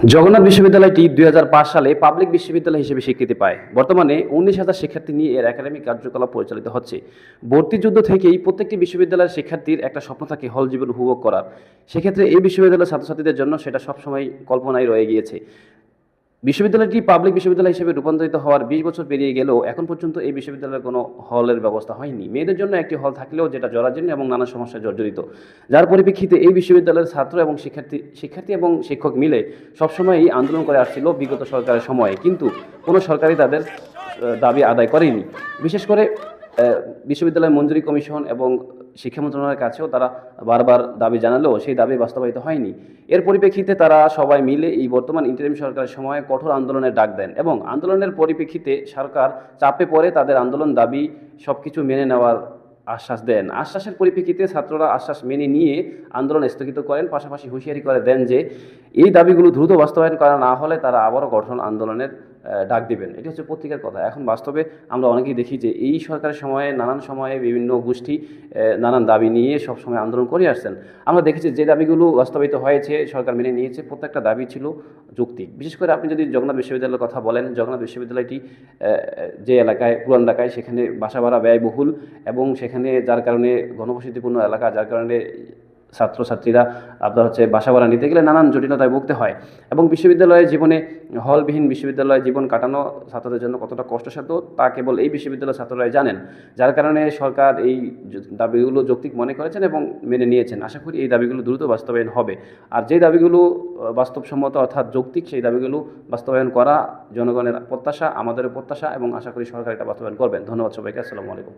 জগন্নাথ বিশ্ববিদ্যালয়টি দুই হাজার পাঁচ সালে পাবলিক বিশ্ববিদ্যালয় হিসেবে স্বীকৃতি পায়। বর্তমানে উনিশ হাজার শিক্ষার্থী নিয়ে এর একাডেমিক কার্যকলাপ পরিচালিত হচ্ছে। ভর্তি যুদ্ধ থেকেই প্রত্যেকটি বিশ্ববিদ্যালয়ের শিক্ষার্থীর একটা স্বপ্ন থাকে হল জীবন উপভোগ করার। সেক্ষেত্রে এই বিশ্ববিদ্যালয়ের ছাত্রছাত্রীদের জন্য সেটা সবসময় কল্পনায় রয়ে গিয়েছে। বিশ্ববিদ্যালয়টি পাবলিক বিশ্ববিদ্যালয় হিসেবে রূপান্তরিত হওয়ার বিশ বছর পেরিয়ে গেলেও এখন পর্যন্ত এই বিশ্ববিদ্যালয়ের কোনো হলের ব্যবস্থা হয়নি। মেয়েদের জন্য একটি হল থাকলেও যেটা জরাজীর্ণ এবং নানা সমস্যায় জর্জরিত। যার পরিপ্রেক্ষিতে এই বিশ্ববিদ্যালয়ের ছাত্র এবং শিক্ষার্থী শিক্ষার্থী এবং শিক্ষক মিলে সবসময়ই আন্দোলন করে আসছিল বিগত সরকারের সময়ে। কিন্তু কোনো সরকারই তাদের দাবি আদায় করেনি। বিশেষ করে বিশ্ববিদ্যালয় মঞ্জুরি কমিশন এবং শিক্ষা মন্ত্রণালয়ের কাছেও তারা বারবার দাবি জানালেও সেই দাবি বাস্তবায়িত হয়নি। এর পরিপ্রেক্ষিতে তারা সবাই মিলে এই বর্তমান ইন্টারিম সরকারের সময়ে কঠোর আন্দোলনের ডাক দেন এবং আন্দোলনের পরিপ্রেক্ষিতে সরকার চাপে পড়ে তাদের আন্দোলন দাবি সব কিছু মেনে নেওয়ার আশ্বাস দেন। আশ্বাসের পরিপ্রেক্ষিতে ছাত্ররা আশ্বাস মেনে নিয়ে আন্দোলন স্থগিত করেন, পাশাপাশি হুঁশিয়ারি করে দেন যে, এই দাবিগুলো দ্রুত বাস্তবায়ন করা না হলে তারা আবারও গঠন আন্দোলনের ডাক দেবেন। এটি হচ্ছে পত্রিকার কথা। এখন বাস্তবে আমরা অনেকেই দেখি যে এই সরকারের সময়ে নানান সময়ে বিভিন্ন গোষ্ঠী নানান দাবি নিয়ে সব সময় আন্দোলন করে আসছেন। আমরা দেখেছি যে দাবিগুলো বাস্তবায়িত হয়েছে, সরকার মেনে নিয়েছে, প্রত্যেকটা দাবি ছিল যুক্তি বিশেষ করে আপনি যদি জগন্নাথ বিশ্ববিদ্যালয়ের কথা বলেন, জগন্নাথ বিশ্ববিদ্যালয়টি যে এলাকায়, পুরান এলাকায় সেখানে বাসা ভাড়া ব্যয়বহুল এবং সেখানে যার কারণে ঘনবসতিপূর্ণ এলাকা, যার কারণে ছাত্রছাত্রীরা আপনার হচ্ছে বাসা ভাড়া নিতে গেলে নানান জটিলতায় ভুগতে হয় এবং বিশ্ববিদ্যালয়ের জীবনে হলবিহীন বিশ্ববিদ্যালয়ে জীবন কাটানো ছাত্রদের জন্য কতটা কষ্টসাধ্য তা কেবল এই বিশ্ববিদ্যালয়ের ছাত্ররাই জানেন। যার কারণে সরকার এই দাবিগুলো যৌক্তিক মনে করেছেন এবং মেনে নিয়েছেন। আশা করি এই দাবিগুলো দ্রুত বাস্তবায়ন হবে। আর যে দাবিগুলো বাস্তবসম্মত অর্থাৎ যৌক্তিক সেই দাবিগুলো বাস্তবায়ন করা জনগণের প্রত্যাশা আমাদের প্রত্যাশা এবং আশা করি সরকার এটা বাস্তবায়ন করবেন। ধন্যবাদ সবাইকে। আসসালামু আলাইকুম।